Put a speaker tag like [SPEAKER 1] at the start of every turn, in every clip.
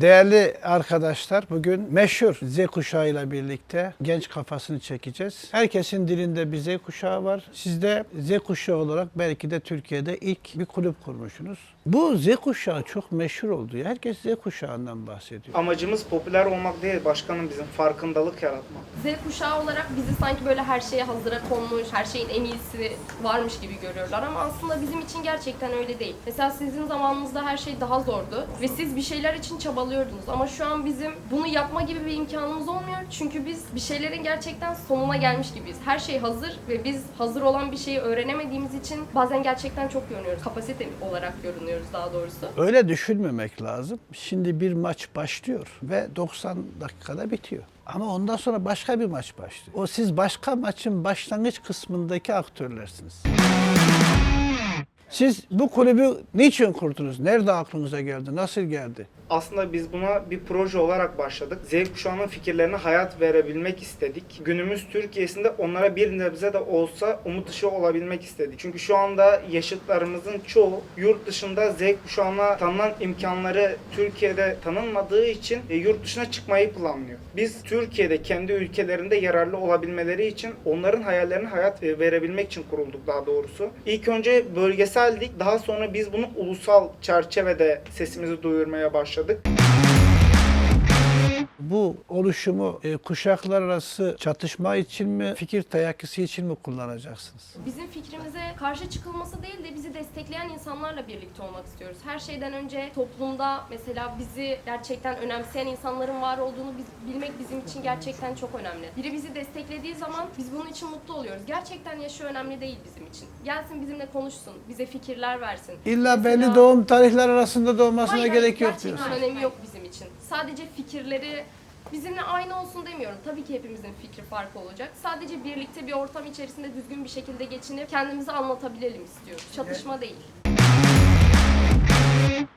[SPEAKER 1] Değerli arkadaşlar bugün meşhur Z kuşağıyla birlikte genç kafasını çekeceğiz. Herkesin dilinde bir Z kuşağı var. Siz de Z kuşağı olarak belki de Türkiye'de ilk bir kulüp kurmuşsunuz. Bu Z kuşağı çok meşhur oldu. ya. Herkes Z kuşağından bahsediyor.
[SPEAKER 2] Amacımız popüler olmak değil başkanım bizim farkındalık yaratmak.
[SPEAKER 3] Z kuşağı olarak bizi sanki böyle her şeye hazıra konmuş, her şeyin en iyisi varmış gibi görüyorlar ama aslında bizim için gerçekten öyle değil. Mesela sizin zamanınızda her şey daha zordu ve siz bir şeyler için çabalıyordunuz ama şu an bizim bunu yapma gibi bir imkanımız olmuyor çünkü biz bir şeylerin gerçekten sonuna gelmiş gibiyiz. Her şey hazır ve biz hazır olan bir şeyi öğrenemediğimiz için bazen gerçekten çok yoruluyoruz. Kapasite olarak görünüyoruz daha doğrusu.
[SPEAKER 1] Öyle düşünmemek lazım. Şimdi bir maç başlıyor ve 90 dakikada bitiyor. Ama ondan sonra başka bir maç başlıyor. O siz başka maçın başlangıç kısmındaki aktörlersiniz. Siz bu kulübü niçin kurdunuz? Nerede aklınıza geldi? Nasıl geldi?
[SPEAKER 2] Aslında biz buna bir proje olarak başladık. Z kuşağının fikirlerine hayat verebilmek istedik. Günümüz Türkiye'sinde onlara bir nebze de olsa umut ışığı olabilmek istedik. Çünkü şu anda yaşıtlarımızın çoğu yurt dışında Z kuşağına tanınan imkanları Türkiye'de tanınmadığı için e, yurt dışına çıkmayı planlıyor. Biz Türkiye'de kendi ülkelerinde yararlı olabilmeleri için onların hayallerine hayat e, verebilmek için kurulduk daha doğrusu. İlk önce bölgeseldik. Daha sonra biz bunu ulusal çerçevede sesimizi duyurmaya başladık.
[SPEAKER 1] Bu oluşumu e, kuşaklar arası çatışma için mi, fikir teyakkisi için mi kullanacaksınız?
[SPEAKER 3] Bizim fikrimize karşı çıkılması değil de bizi destekleyen insanlarla birlikte olmak istiyoruz. Her şeyden önce toplumda mesela bizi gerçekten önemseyen insanların var olduğunu biz, bilmek bizim için gerçekten çok önemli. Biri bizi desteklediği zaman biz bunun için mutlu oluyoruz. Gerçekten yaşı önemli değil bizim için. Gelsin bizimle konuşsun, bize fikirler versin.
[SPEAKER 1] İlla
[SPEAKER 3] Mesela-
[SPEAKER 1] belli doğum tarihler arasında doğmasına
[SPEAKER 3] Hayır,
[SPEAKER 1] gerek yok
[SPEAKER 3] gerçekten
[SPEAKER 1] diyorsun.
[SPEAKER 3] önemi yok bizim. Sadece fikirleri bizimle aynı olsun demiyorum. Tabii ki hepimizin fikri farklı olacak. Sadece birlikte bir ortam içerisinde düzgün bir şekilde geçinip kendimizi anlatabilelim istiyoruz. Çatışma değil.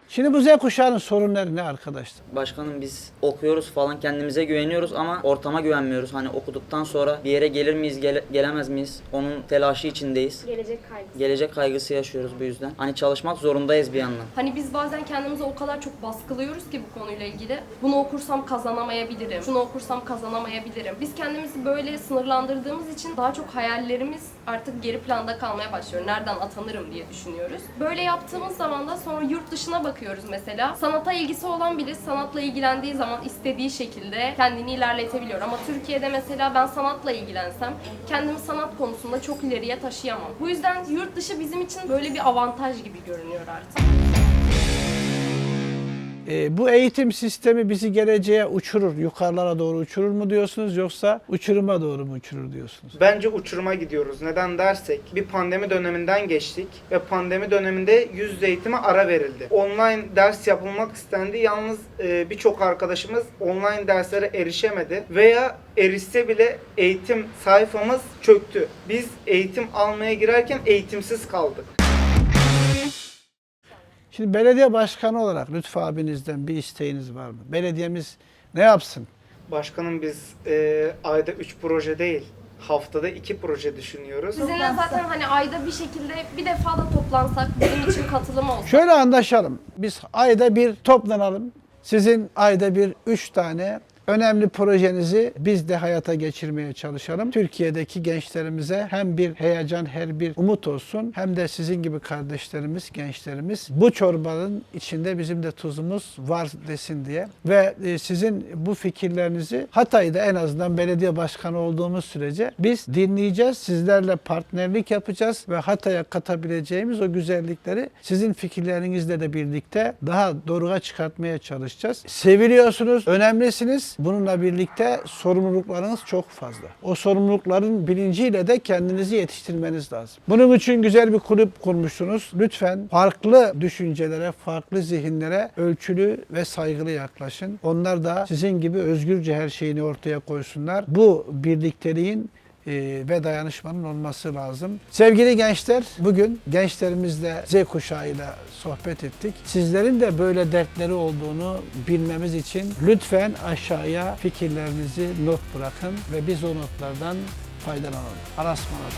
[SPEAKER 1] Şimdi bu Z kuşağının sorunları ne arkadaşlar?
[SPEAKER 4] Başkanım biz okuyoruz falan kendimize güveniyoruz ama ortama güvenmiyoruz. Hani okuduktan sonra bir yere gelir miyiz, gele- gelemez miyiz? Onun telaşı içindeyiz.
[SPEAKER 3] Gelecek kaygısı.
[SPEAKER 4] Gelecek kaygısı yaşıyoruz bu yüzden. Hani çalışmak zorundayız bir yandan.
[SPEAKER 3] Hani biz bazen kendimizi o kadar çok baskılıyoruz ki bu konuyla ilgili. Bunu okursam kazanamayabilirim. Şunu okursam kazanamayabilirim. Biz kendimizi böyle sınırlandırdığımız için daha çok hayallerimiz artık geri planda kalmaya başlıyor. Nereden atanırım diye düşünüyoruz. Böyle yaptığımız zaman da sonra yurt dışına bakıyoruz mesela. Sanata ilgisi olan biri sanatla ilgilendiği zaman istediği şekilde kendini ilerletebiliyor. Ama Türkiye'de mesela ben sanatla ilgilensem kendimi sanat konusunda çok ileriye taşıyamam. Bu yüzden yurt dışı bizim için böyle bir avantaj gibi görünüyor artık.
[SPEAKER 1] E, bu eğitim sistemi bizi geleceğe uçurur, yukarılara doğru uçurur mu diyorsunuz yoksa uçuruma doğru mu uçurur diyorsunuz?
[SPEAKER 2] Bence uçuruma gidiyoruz. Neden dersek bir pandemi döneminden geçtik ve pandemi döneminde yüz yüze eğitime ara verildi. Online ders yapılmak istendi. Yalnız e, birçok arkadaşımız online derslere erişemedi veya erişse bile eğitim sayfamız çöktü. Biz eğitim almaya girerken eğitimsiz kaldık.
[SPEAKER 1] Şimdi belediye başkanı olarak Lütfü abinizden bir isteğiniz var mı? Belediyemiz ne yapsın?
[SPEAKER 2] Başkanım biz e, ayda 3 proje değil, haftada 2 proje düşünüyoruz.
[SPEAKER 3] Sizinle zaten hani ayda bir şekilde bir defa da toplansak bizim için katılım olsa.
[SPEAKER 1] Şöyle anlaşalım. Biz ayda bir toplanalım. Sizin ayda bir üç tane önemli projenizi biz de hayata geçirmeye çalışalım. Türkiye'deki gençlerimize hem bir heyecan, her bir umut olsun hem de sizin gibi kardeşlerimiz, gençlerimiz bu çorbanın içinde bizim de tuzumuz var desin diye. Ve e, sizin bu fikirlerinizi Hatay'da en azından belediye başkanı olduğumuz sürece biz dinleyeceğiz. Sizlerle partnerlik yapacağız ve Hatay'a katabileceğimiz o güzellikleri sizin fikirlerinizle de birlikte daha doğruğa çıkartmaya çalışacağız. Seviliyorsunuz, önemlisiniz. Bununla birlikte sorumluluklarınız çok fazla. O sorumlulukların bilinciyle de kendinizi yetiştirmeniz lazım. Bunun için güzel bir kulüp kurmuşsunuz. Lütfen farklı düşüncelere, farklı zihinlere ölçülü ve saygılı yaklaşın. Onlar da sizin gibi özgürce her şeyini ortaya koysunlar. Bu birlikteliğin ve dayanışmanın olması lazım. Sevgili gençler, bugün gençlerimizle Z kuşağıyla sohbet ettik. Sizlerin de böyle dertleri olduğunu bilmemiz için lütfen aşağıya fikirlerinizi not bırakın ve biz o notlardan faydalanalım. Arasmalar.